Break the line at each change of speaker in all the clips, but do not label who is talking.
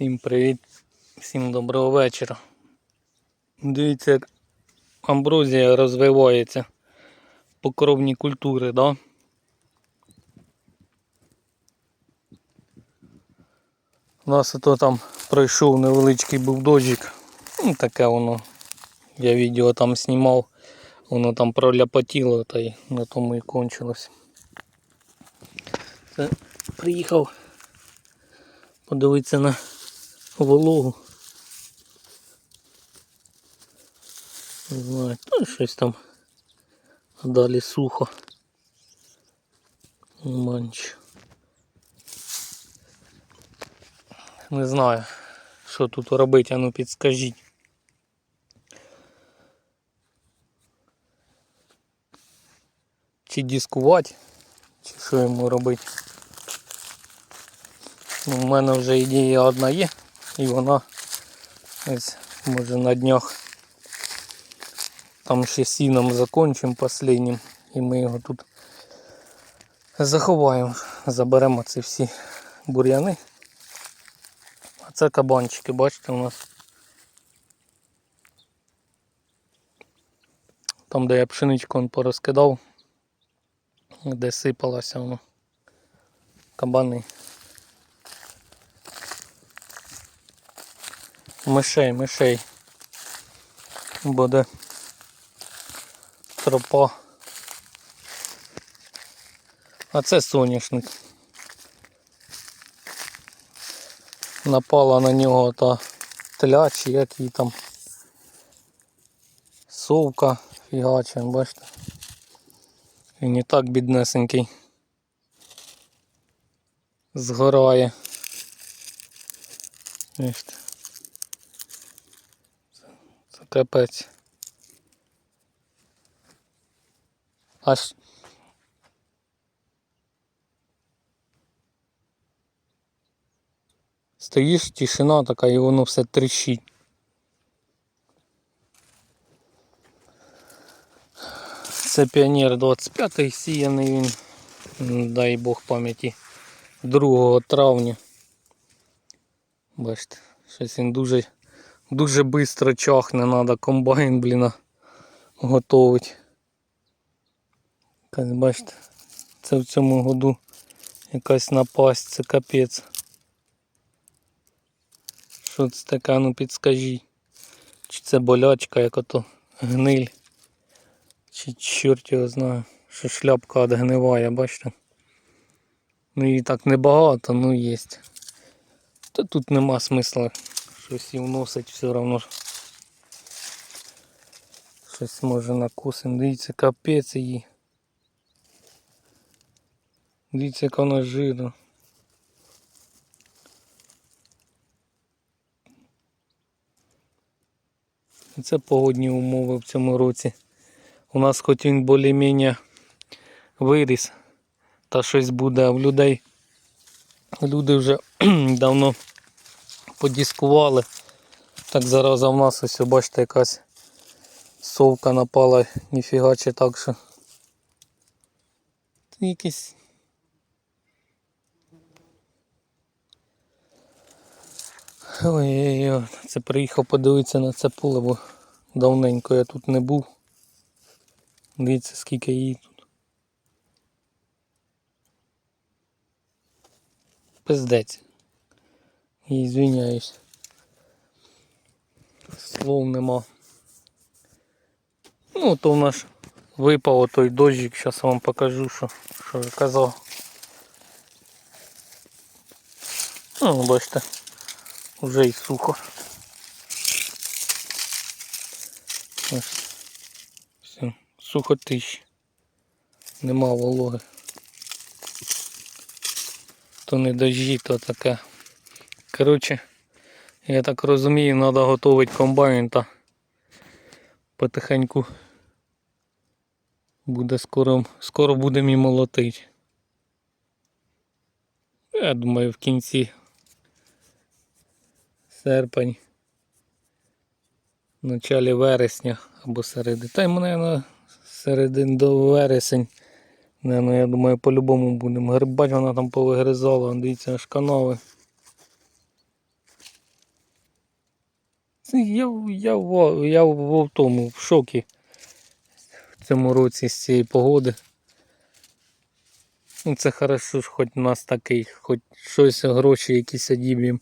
Всім привіт, всім доброго вечора. Дивіться, як амброзія розвивається. Покровні культури, да? У нас ото там пройшов невеличкий був. Ну, таке воно. Я відео там знімав. Воно там проляпотіло та й на тому і кончилось. Це приїхав подивитися на вологу. Не знаю, то щось там далі сухо. Нічого. Не знаю, що тут робити, а ну підскажіть. Чи дискувати, чи що йому робити. Ну, У мене вже ідея одна є, і вона ось може на днях там ще сіном закончимо останнім і ми його тут заховаємо, заберемо ці всі бур'яни. А це кабанчики, бачите, у нас там, де я пшеничку порозкидав, де сипалося воно. Кабани. Мишей, мишей. Буде тропа. А це соняшник. Напала на нього та тля чи який там совка фігача, бачите. І так біднесенький. Згорає. Бачите. Капець. Аж стоїш, тишина така і воно все тріщить. Це піонер 25 сіяний він, дай Бог пам'яті, 2 травня. Бачите, щось він дуже дуже швидко чахне, треба комбайн, блін, готовить. Якась, бачите, це в цьому году якась напасть, це капець. Що це таке, ну підскажіть. Чи це болячка, як ото гниль. Чи чорт його знає, що шляпка відгниває, бачите? Ну її так небагато, ну є. Та тут нема смисла щось і вносить все одно. Щось може накусим. Дивіться, капець її. Дивіться, яка вона жирна. Це погодні умови в цьому році. У нас хоч він більш-менш виріс, та щось буде, а в людей люди вже давно подіскували. Так зараз в нас ось бачите якась совка напала, ніфіга чи так що. Це якийсь Ой-ой-ой, це приїхав подивитися на це поле, бо давненько я тут не був. Дивіться, скільки її тут. Пиздець. І звиняюсь. Слов нема. Ну, то в нас випав той дощик, зараз вам покажу, що, що я казав. Ну, бачите. Уже і сухо. Все, сухо тищ. Нема вологи. То не дожді, то таке. Коротше, я так розумію, треба готувати комбайн та потихеньку буде скоро, скоро будемо і молотити. Я думаю, в кінці серпень, в началі вересня або середи. Та й мене на середин до вересень. Не, ну я думаю, по-любому будемо. Грибать вона там повигризала, дивіться, аж канави. Я, я, в- я в, в тому в шокі в цьому році з цієї погоди. Ну, це хорошо, ж хоч у нас такий, хоч щось, гроші якісь одіб'ємо.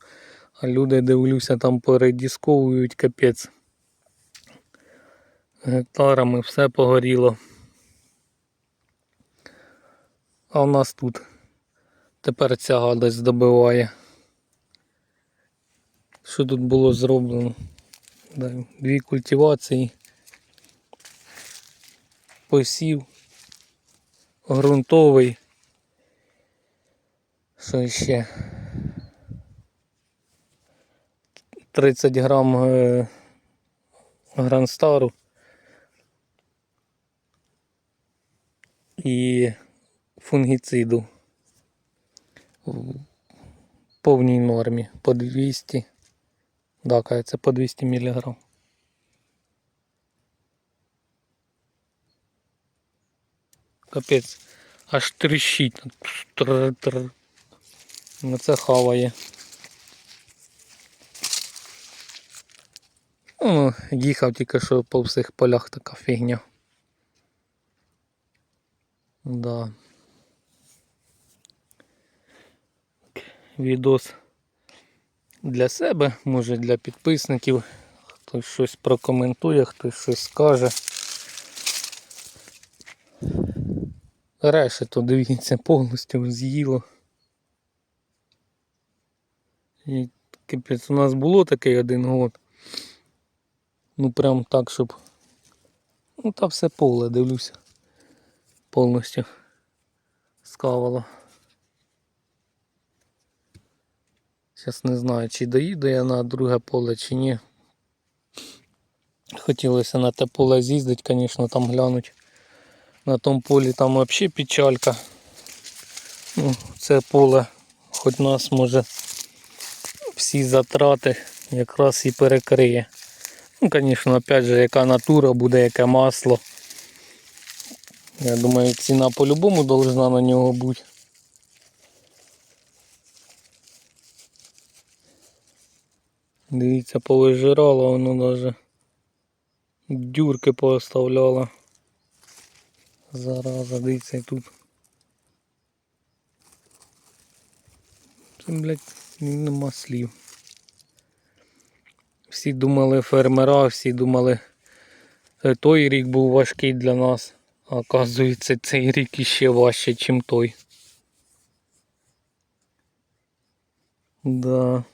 А люди, дивлюся, там передісковують капець. Гектарами все погоріло. А у нас тут тепер ця гадость добиває. Що тут було зроблено? Да, Дві культивації. Посів. Грунтовий. Що ще? 30 грам е, гранстару. І фунгіциду в повній нормі по 200. Да, кажется, по 200 мг. Капець, аж тріщить. Тр-тр. Ну це хаває. Ну, їхав тільки що по всіх полях така фігня. Да. Відос для себе, може для підписників. Хтось щось прокоментує, хтось щось скаже. Решето, дивіться, повністю з'їло. І капець, у нас було такий один год. Ну прям так, щоб. Ну та все поле, дивлюся. Повністю скавало. Зараз не знаю, чи доїду я на друге поле, чи ні. Хотілося на те поле з'їздити, звісно, там глянуть. На тому полі там взагалі печалька. Ну, це поле, хоч нас може всі затрати якраз і перекриє. Ну, звісно, опять же, яка натура буде, яке масло. Я думаю, ціна по-любому должна на нього бути. Дивіться, повижирало воно навіть. Дюрки пооставляло. Зараза, дивіться і тут. Це, блядь, нема слів. Всі думали фермера, всі думали, е, той рік був важкий для нас, а оказується цей рік іще важче, ніж той. Да.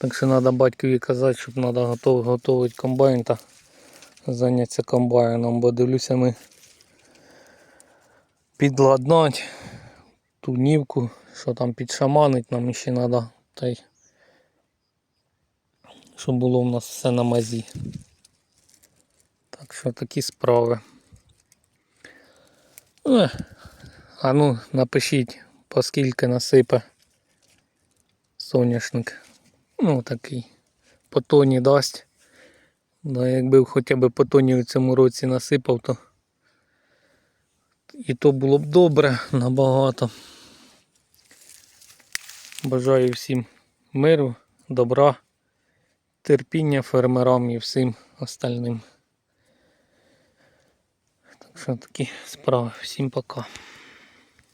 Так що треба батькові казати, щоб треба готов, готувати комбайн та зайнятися комбайном, бо дивлюся ми підладнати ту нівку, що там підшаманить, нам ще треба, та й щоб було в нас все на мазі. Так що такі справи. А ну напишіть, по скільки насипе соняшник. Ну такий по тоні дасть. Да, якби хоча б по тоні в цьому році насипав, то і то було б добре набагато. Бажаю всім миру, добра, терпіння фермерам і всім остальним. Так що такі справи. Всім пока.